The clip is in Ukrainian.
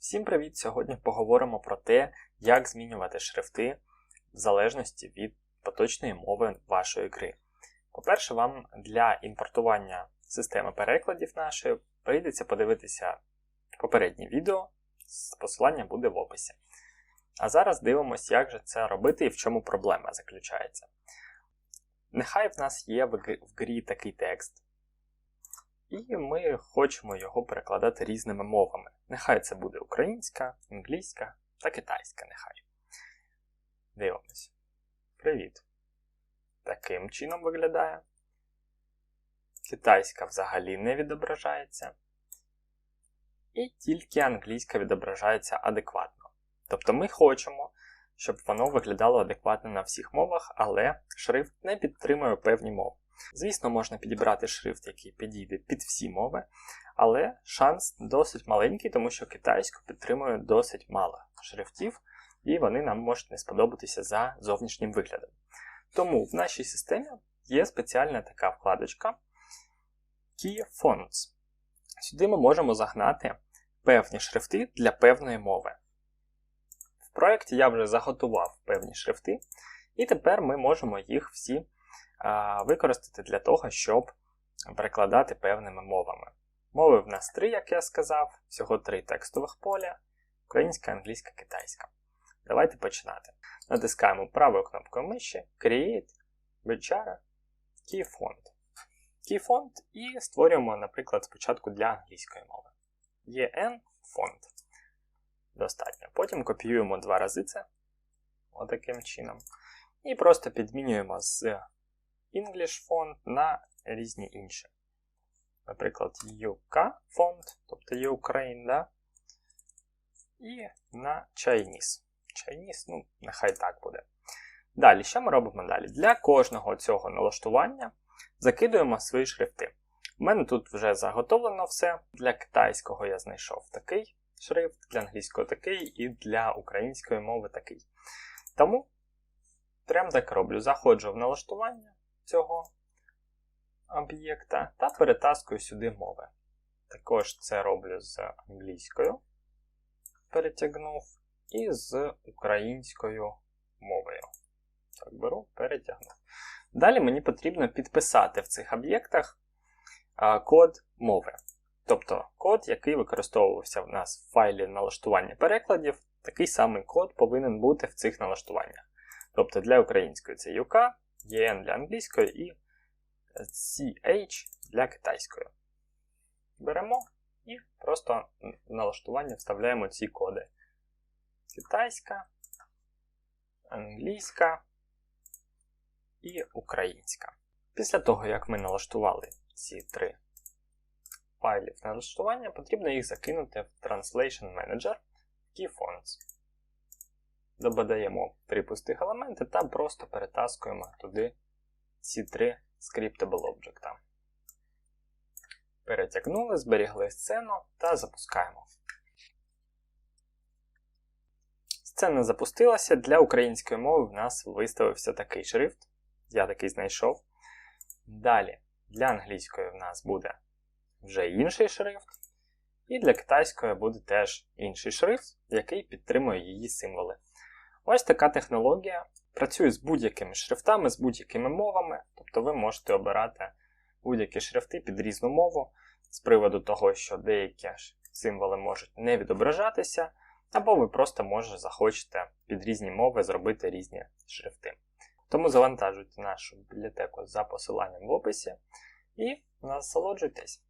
Всім привіт! Сьогодні поговоримо про те, як змінювати шрифти в залежності від поточної мови вашої гри. По-перше, вам для імпортування системи перекладів нашої прийдеться подивитися попереднє відео, посилання буде в описі. А зараз дивимося, як же це робити і в чому проблема заключається. Нехай в нас є в грі такий текст. І ми хочемо його перекладати різними мовами. Нехай це буде українська, англійська та китайська нехай. Дивимось. Привіт. Таким чином виглядає. Китайська взагалі не відображається. І тільки англійська відображається адекватно. Тобто ми хочемо, щоб воно виглядало адекватно на всіх мовах, але шрифт не підтримує певні мови. Звісно, можна підібрати шрифт, який підійде під всі мови, але шанс досить маленький, тому що китайську підтримує досить мало шрифтів, і вони нам можуть не сподобатися за зовнішнім виглядом. Тому в нашій системі є спеціальна така вкладочка Key Fonts. Сюди ми можемо загнати певні шрифти для певної мови. В проєкті я вже заготував певні шрифти, і тепер ми можемо їх всі використати для того, щоб перекладати певними мовами. Мови в нас три, як я сказав, всього три текстових поля: українська, англійська, китайська. Давайте починати. Натискаємо правою кнопкою миші Create, Bechara, KeyFont. KeyFont і створюємо, наприклад, спочатку для англійської мови. EN фонд. Достатньо. Потім копіюємо два рази це, отаким чином. І просто підмінюємо з English фонд на різні інші. Наприклад, UK фонд, тобто Ukraine, да? і на Chinese. Chinese, ну, нехай так буде. Далі, що ми робимо далі? Для кожного цього налаштування закидуємо свої шрифти. У мене тут вже заготовлено все. Для китайського я знайшов такий шрифт, для англійського такий, і для української мови такий. Тому прям так роблю. Заходжу в налаштування, цього об'єкта та перетаскую сюди мови. Також це роблю з англійською, перетягнув, і з українською мовою. Так, беру, перетягнув. Далі мені потрібно підписати в цих об'єктах код мови. Тобто код, який використовувався в нас в файлі налаштування перекладів, такий самий код повинен бути в цих налаштуваннях. Тобто для української це UK, EN для англійської і CH для китайської. Беремо і просто в налаштування вставляємо ці коди. Китайська, англійська і українська. Після того, як ми налаштували ці три файли в налаштування, потрібно їх закинути в Translation Manager KeyFonts. Додаємо три пустих елементи та просто перетаскуємо туди ці три scriptable objects. Перетягнули, зберігли сцену та запускаємо. Сцена запустилася. Для української мови в нас виставився такий шрифт. Я такий знайшов. Далі, для англійської в нас буде вже інший шрифт. І для китайської буде теж інший шрифт, який підтримує її символи. Ось така технологія працює з будь-якими шрифтами, з будь-якими мовами, тобто ви можете обирати будь-які шрифти під різну мову з приводу того, що деякі символи можуть не відображатися, або ви просто може захочете під різні мови зробити різні шрифти. Тому завантажуйте нашу бібліотеку за посиланням в описі і насолоджуйтесь.